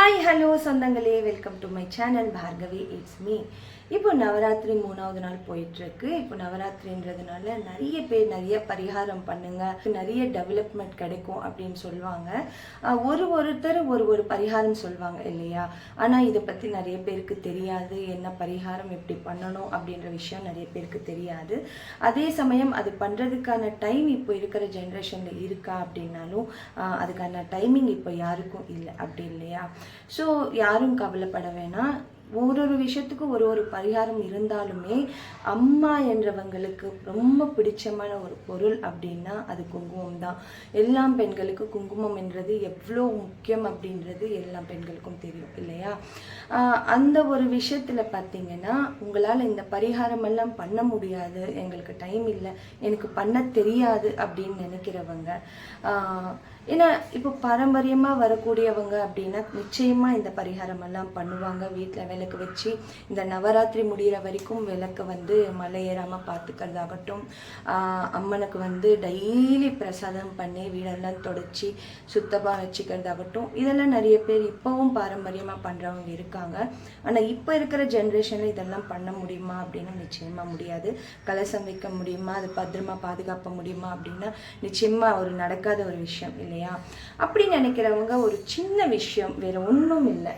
Hi hello சொந்தங்களே welcome to my channel Bhargavi it's me இப்போ நவராத்திரி மூணாவது நாள் போயிட்டு இருக்கு இப்போ நவராத்திரின்றதுனால நிறைய பேர் நிறைய பரிகாரம் பண்ணுங்க. நிறைய டெவலப்மெண்ட் கிடைக்கும் அப்படின்னு சொல்லுவாங்க. ஒரு ஒருத்தர் ஒரு ஒரு பரிகாரம் சொல்லுவாங்க இல்லையா? ஆனால் இதை பற்றி நிறைய பேருக்கு தெரியாது. என்ன பரிகாரம் எப்படி பண்ணணும் அப்படின்ற விஷயம் நிறைய பேருக்கு தெரியாது. அதே சமயம் அது பண்ணுறதுக்கான டைம் இப்போ இருக்கிற ஜென்ரேஷனில் இருக்கா அப்படின்னாலும் அதுக்கான டைமிங் இப்போ யாருக்கும் இல்லை அப்படி இல்லையா? ஸோ யாரும் கவலைப்பட வேணாம். ஒரு ஒரு விஷயத்துக்கும் ஒரு ஒரு பரிகாரம் இருந்தாலுமே அம்மா என்றவங்களுக்கு ரொம்ப பிடிச்சமான ஒரு பொருள் அப்படின்னா அது குங்குமம் தான். எல்லா பெண்களுக்கும் குங்குமம் என்றது எவ்வளோ முக்கியம் அப்படின்றது எல்லா பெண்களுக்கும் தெரியும் இல்லையா? அந்த ஒரு விஷயத்தில் பார்த்தீங்கன்னா உங்களால் இந்த பரிகாரம் எல்லாம் பண்ண முடியாது. எங்களுக்கு டைம் இல்லை. எனக்கு பண்ண தெரியாது அப்படின்னு நினைக்கிறவங்க ஏன்னா இப்போ பாரம்பரியமாக வரக்கூடியவங்க அப்படின்னா நிச்சயமாக இந்த பரிகாரம் எல்லாம் பண்ணுவாங்க. வீட்டில் விளக்கு வச்சு இந்த நவராத்திரி முடிகிற வரைக்கும் விளக்கை வந்து மலை ஏறாமல் பார்த்துக்கிறதாகட்டும் அம்மனுக்கு வந்து டெய்லி பிரசாதம் பண்ணி வீடெல்லாம் தொடச்சி சுத்தமாக வச்சுக்கிறதாகட்டும். இதெல்லாம் நிறைய பேர் இப்போவும் பாரம்பரியமாக பண்ணுறவங்க இருக்காங்க. ஆனால் இப்போ இருக்கிற ஜென்ரேஷனில் இதெல்லாம் பண்ண முடியுமா அப்படின்னா நிச்சயமாக முடியாது. கலசம் வைக்க முடியுமா? அது பத்திரமா பாதுகாக்க முடியுமா அப்படின்னா நிச்சயமாக ஒரு நடக்காத ஒரு விஷயம் இல்லையா? அப்படி நினைக்கிறவங்க ஒரு சின்ன விஷயம் வேற ஒன்றும் இல்லை.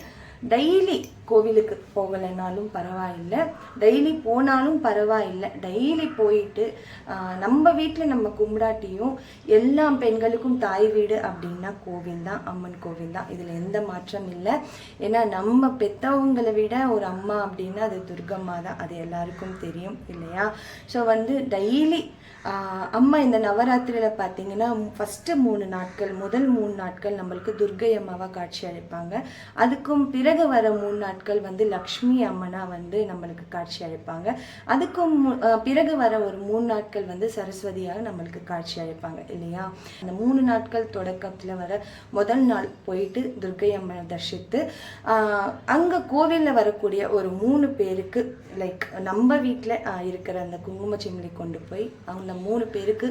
டெய்லி கோவிலுக்கு போகலைனாலும் பரவாயில்லை. டெய்லி போனாலும் பரவாயில்லை. டெய்லி போயிட்டு நம்ம வீட்டில் நம்ம கும்பிடாட்டியும் எல்லா பெண்களுக்கும் தாய் வீடு அப்படின்னா கோவில் தான் அம்மன் கோவில் தான். இதில் எந்த மாற்றம் இல்லை. ஏன்னா நம்ம பெற்றவங்களை விட ஒரு அம்மா அப்படின்னா அது துர்கம்மா தான். அது எல்லாருக்கும் தெரியும் இல்லையா? ஸோ வந்து டெய்லி அம்மா இந்த நவராத்திரியில் பார்த்தீங்கன்னா ஃபஸ்ட்டு மூணு நாட்கள் முதல் மூணு நாட்கள் நம்மளுக்கு துர்கை அம்மாவாக காட்சி அளிப்பாங்க. அதுக்கும் பிறகு வர மூணு நாட்கள் வந்து லக்ஷ்மி அம்மனா வந்து நம்மளுக்கு காட்சி அளிப்பாங்க. அதுக்கும் பிறகு வர ஒரு மூணு நாட்கள் வந்து சரஸ்வதியாக நம்மளுக்கு காட்சி அளிப்பாங்க இல்லையா? அந்த மூணு நாட்கள் தொடக்கத்தில் வர முதல் நாள் போயிட்டு துர்கை அம்மனை தரிசித்து அங்கே கோவிலில் வரக்கூடிய ஒரு மூணு பேருக்கு லைக் நம்ம வீட்டில் இருக்கிற அந்த குங்கும சிமிலி கொண்டு போய் அந்த மூணு பேருக்கு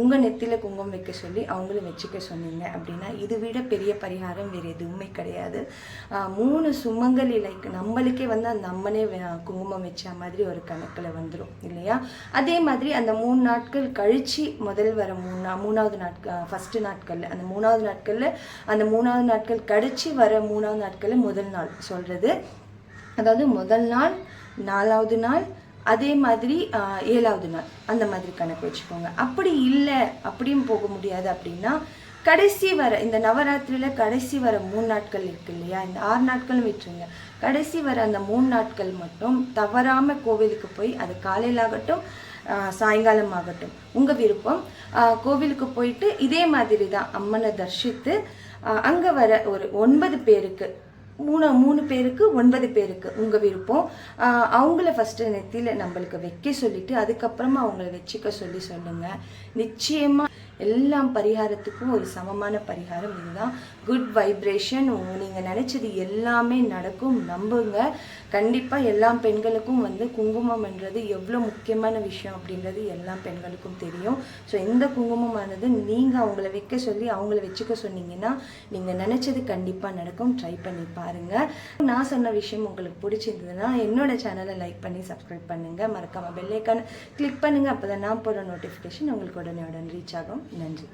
உங்கள் நெத்தியில் குங்குமம் வைக்க சொல்லி அவங்களும் வச்சுக்க சொன்னீங்க அப்படின்னா இது விட பெரிய பரிகாரம் வேறு எதுவுமே கிடையாது. மூணு சுமங்கலி லைக் நம்மளுக்கே வந்து அந்த அம்மனே குங்குமம் வச்ச மாதிரி ஒரு கணக்கில் வந்துடும் இல்லையா? அதே மாதிரி அந்த மூணு நாட்கள் கழித்து முதல் வர மூணு மூணாவது நாட்கள் ஃபஸ்ட்டு நாட்களில் அந்த மூணாவது நாட்களில் அந்த மூணாவது நாட்கள் கழித்து வர மூணாவது நாட்களில் முதல் நாள் சொல்கிறது அதாவது முதல் நாள் நாலாவது நாள் அதே மாதிரி ஏழாவது நாள் அந்த மாதிரி கணக்கு வச்சுக்கோங்க. அப்படி இல்லை அப்படியும் போக முடியாது அப்படின்னா கடைசி வர இந்த நவராத்திரியில் கடைசி வர மூணு நாட்கள் இருக்கு இல்லையா? இந்த ஆறு நாட்களும் விட்டுருங்க. கடைசி வர அந்த மூணு நாட்கள் மட்டும் தவறாமல் கோவிலுக்கு போய் அது காலையில் ஆகட்டும் சாயங்காலம் ஆகட்டும் உங்கள் விருப்பம் கோவிலுக்கு போயிட்டு இதே மாதிரி தான் அம்மனை தரிசித்து அங்கே வர ஒரு ஒன்பது பேருக்கு மூணு மூணு பேருக்கு ஒன்பது பேருக்கு உங்கள் விருப்பம். அவங்கள ஃபஸ்ட்டு நெத்தியில் நம்மளுக்கு வைக்க சொல்லிவிட்டு அதுக்கப்புறமா அவங்கள வச்சுக்க சொல்லி சொல்லுங்கள் நிச்சயமாக எல்லா பரிகாரத்துக்கும் ஒரு சமமான பரிகாரம் இதுதான். குட் வைப்ரேஷன் நீங்கள் நினச்சது எல்லாமே நடக்கும். நம்புங்க. கண்டிப்பாக எல்லா பெண்களுக்கும் வந்து குங்குமம்ன்றது எவ்வளோ முக்கியமான விஷயம் அப்படின்றது எல்லா பெண்களுக்கும் தெரியும். ஸோ இந்த குங்குமமானது நீங்கள் அவங்கள வைக்க சொல்லி அவங்கள வச்சுக்க சொன்னீங்கன்னா நீங்கள் நினச்சது கண்டிப்பாக நடக்கும். ட்ரை பண்ணி பாருங்கள் நான் சொன்ன விஷயம் உங்களுக்கு பிடிச்சிருந்ததுன்னா என்னோட சேனலை லைக் பண்ணி சப்ஸ்கிரைப் பண்ணுங்கள் மறக்காமல் பெல்லைக்கான கிளிக் பண்ணுங்கள் அப்போ தான் நான் போகிற நோட்டிஃபிகேஷன் உங்களுக்கு உடனே உடனே ரீச் ஆகும். நன்றி